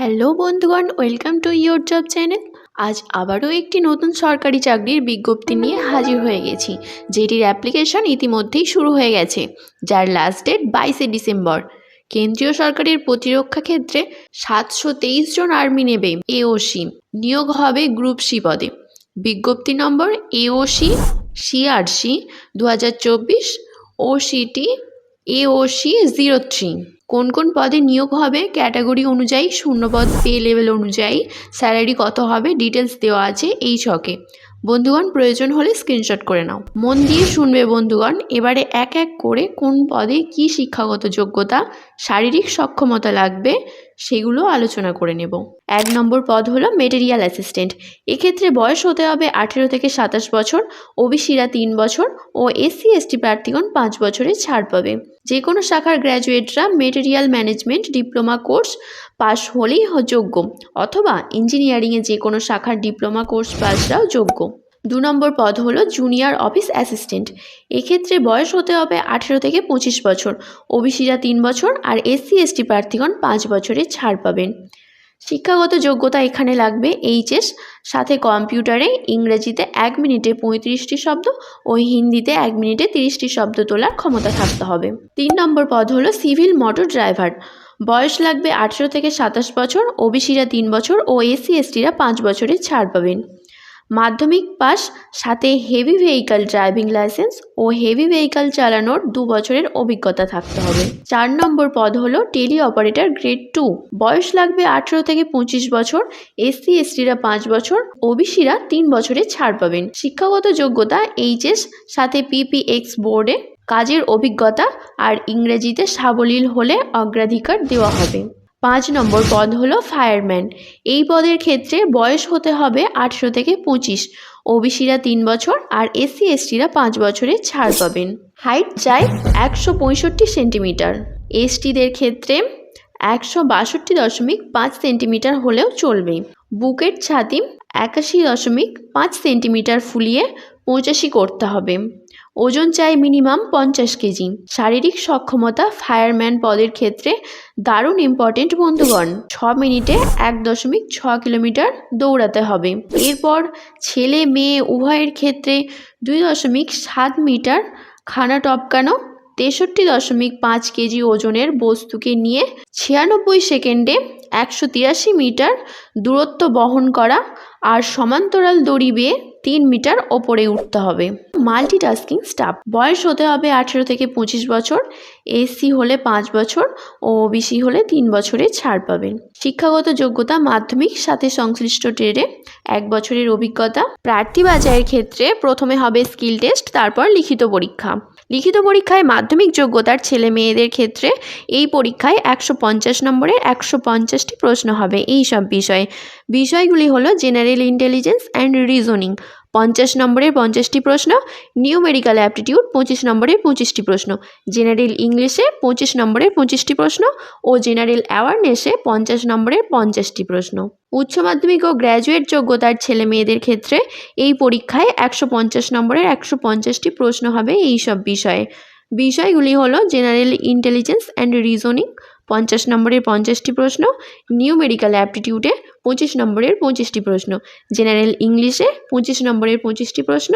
Hello বন্ধুগণ, welcome to your job channel. আজ আবারও একটি নতুন সরকারি চাকরির বিজ্ঞপ্তি নিয়ে হাজির হয়ে গেছি, যেটির অ্যাপ্লিকেশন ইতিমধ্যেই শুরু হয়ে গেছে, যার লাস্ট ডেট বাইশে ডিসেম্বর। কেন্দ্রীয় সরকারের প্রতিরক্ষা ক্ষেত্রে সাতশো তেইশ জন আর্মি নেবে এওসি নিয়োগ হবে গ্রুপ সি পদে। বিজ্ঞপ্তি নম্বর এওসি সিআরসি দু হাজার চব্বিশ ওসিটি এওসি জিরো থ্রি কোন কোন পদে নিয়োগ হবে ক্যাটাগরি অনুযায়ী, শূন্যপদ পে লেভেল অনুযায়ী, স্যালারি কত হবে ডিটেলস দেওয়া আছে এই ছকে। বন্ধুগণ, প্রয়োজন হলে স্ক্রিনশট করে নাও। মন দিয়ে শুনবে বন্ধুগণ, এবারে এক এক করে কোন পদে কি শিক্ষাগত যোগ্যতা, শারীরিক সক্ষমতা লাগবে সেগুলো আলোচনা করে নেব। এক নম্বর পদ হলো মেটেরিয়াল অ্যাসিস্ট্যান্ট এক্ষেত্রে বয়স হতে হবে আঠেরো থেকে সাতাশ বছর, ওবিসিরা তিন বছর ও এসসি, এসটি প্রার্থীগণ পাঁচ বছরের ছাড় পাবে। যে কোনো শাখার graduates material management diploma course pass হলেই যোগ্য, অথবা ইঞ্জিনিয়ারিংয়ে যে কোনো শাখার ডিপ্লোমা কোর্স পাসরাও যোগ্য। দু নম্বর পদ হলো জুনিয়র অফিস অ্যাসিস্ট্যান্ট এক্ষেত্রে বয়স হতে হবে আঠেরো থেকে পঁচিশ বছর। ওবিসিরা তিন বছর আর এসসি, এসটি প্রার্থীগণ পাঁচ বছরের ছাড় পাবেন। শিক্ষাগত যোগ্যতা এখানে লাগবে এইচএস। সাথে কম্পিউটারে ইংরেজিতে এক মিনিটে পঁয়ত্রিশটি শব্দ ও হিন্দিতে এক মিনিটে তিরিশটি শব্দ তোলার ক্ষমতা থাকতে হবে। তিন নম্বর পদ হলো সিভিল মোটর ড্রাইভার। বয়স লাগবে আঠেরো থেকে সাতাশ বছর, ওবিসিরা তিন বছর ও এসসি, এসটিরা পাঁচ বছরের ছাড় পাবেন। মাধ্যমিক পাস, সাথে হেভি ভেহিক্যাল ড্রাইভিং লাইসেন্স ও হেভি ভেহিক্যাল চালানোর দু বছরের অভিজ্ঞতা থাকতে হবে। চার নম্বর পদ হলো টেলি অপারেটর গ্রেড টু বয়স লাগবে আঠেরো থেকে পঁচিশ বছর এসসি এসটিরা পাঁচ বছর ওবিসিরা তিন বছরে ছাড় পাবেন। শিক্ষাগত যোগ্যতা এইচএস সাথে পিপিএক্স বোর্ডে কাজের অভিজ্ঞতা আর ইংরেজিতে সাবলীল হলে অগ্রাধিকার দেওয়া হবে। পাঁচ নম্বর পদ হলো ফায়ারম্যান এই পদের ক্ষেত্রে বয়স হতে হবে আঠেরো থেকে পঁচিশ। ওবিসিরা তিন বছর আর এসসি, এসটিরা পাঁচ বছরের ছাড় পাবেন। হাইট চাই একশো পঁয়ষট্টি সেন্টিমিটার। এসটিদের ক্ষেত্রে একশো বাষট্টি দশমিক পাঁচ সেন্টিমিটার হলেও চলবে। বুকের ছাতি একাশি দশমিক পাঁচ সেন্টিমিটার ফুলিয়ে পঁচাশি করতে হবে। ওজন চাই মিনিমাম পঞ্চাশ কেজি। শারীরিক সক্ষমতা ফায়ারম্যান পদের ক্ষেত্রে দারুণ ইম্পর্টেন্ট বন্ধুগণ। ছ মিনিটে এক দশমিক ছ কিলোমিটার দৌড়াতে হবে। এরপর ছেলে মেয়ে উভয়ের ক্ষেত্রে দুই দশমিক সাত মিটার খানা টপকানো, তেষট্টি দশমিক পাঁচ কেজি ওজনের বস্তুকে নিয়ে ছিয়ানব্বই সেকেন্ডে একশো তিরাশি মিটার দূরত্ব বহন করা আর সমান্তরাল দড়ি বেয়ে তিন মিটার ওপরে উঠতে হবে। Multitasking staff. বয়স হতে হবে আঠেরো থেকে পঁচিশ বছর। এসি হলে পাঁচ বছর ও ওবিসি হলে তিন বছরে ছাড় পাবেন। শিক্ষাগত যোগ্যতা মাধ্যমিক, সাথে সংশ্লিষ্ট ট্রেডে এক বছরের অভিজ্ঞতা। প্রার্থী বাজারের ক্ষেত্রে প্রথমে হবে স্কিল টেস্ট, তারপর লিখিত পরীক্ষা। লিখিত পরীক্ষায় মাধ্যমিক যোগ্যতার ছেলে মেয়েদের ক্ষেত্রে এই পরীক্ষায় একশো পঞ্চাশ নম্বরের একশো পঞ্চাশটি প্রশ্ন হবে। এই সব বিষয়ে। বিষয়গুলি হলো জেনারেল ইন্টেলিজেন্স অ্যান্ড রিজনিং পঞ্চাশ নম্বরের পঞ্চাশটি প্রশ্ন নিউ নিউমেরিক্যাল অ্যাপটিটিউড পঁচিশ নম্বরের পঁচিশটি প্রশ্ন জেনারেল ইংলিশে পঁচিশ নম্বরের পঁচিশটি প্রশ্ন ও জেনারেল অ্যাওয়ারনেসে পঞ্চাশ নম্বরের পঞ্চাশটি প্রশ্ন। উচ্চ মাধ্যমিক ও গ্র্যাজুয়েট যোগ্যতার ছেলে মেয়েদের ক্ষেত্রে এই পরীক্ষায় একশো পঞ্চাশ নম্বরের একশো পঞ্চাশটি প্রশ্ন হবে এই সব বিষয়ে। বিষয়গুলি হলো জেনারেল ইন্টেলিজেন্স অ্যান্ড রিজনিং পঞ্চাশ নম্বরের পঞ্চাশটি প্রশ্ন নিউ নিউমেরিক্যাল অ্যাপটিটিউডে পঁচিশ নম্বরের পঁচিশটি প্রশ্ন। জেনারেল ইংলিশে পঁচিশ নম্বরের পঁচিশটি প্রশ্ন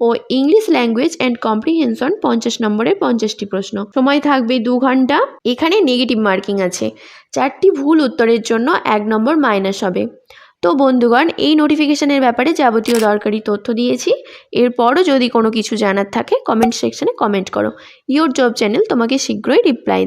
ও ইংলিশ ল্যাঙ্গুয়েজ অ্যান্ড কম্প্রিহেনশন পঞ্চাশ নম্বরের পঞ্চাশটি প্রশ্ন। সময় থাকবে দু ঘণ্টা। এখানে নেগেটিভ মার্কিং আছে। চারটি ভুল উত্তরের জন্য এক নম্বর মাইনাস হবে। তো বন্ধুগণ, এই নোটিফিকেশনের ব্যাপারে যাবতীয় দরকারি তথ্য দিয়েছি। এরপরও যদি কোনো কিছু জানার থাকে কমেন্ট সেকশনে কমেন্ট করো। ইয়োর জব চ্যানেল তোমাকে শীঘ্রই রিপ্লাই দেবে।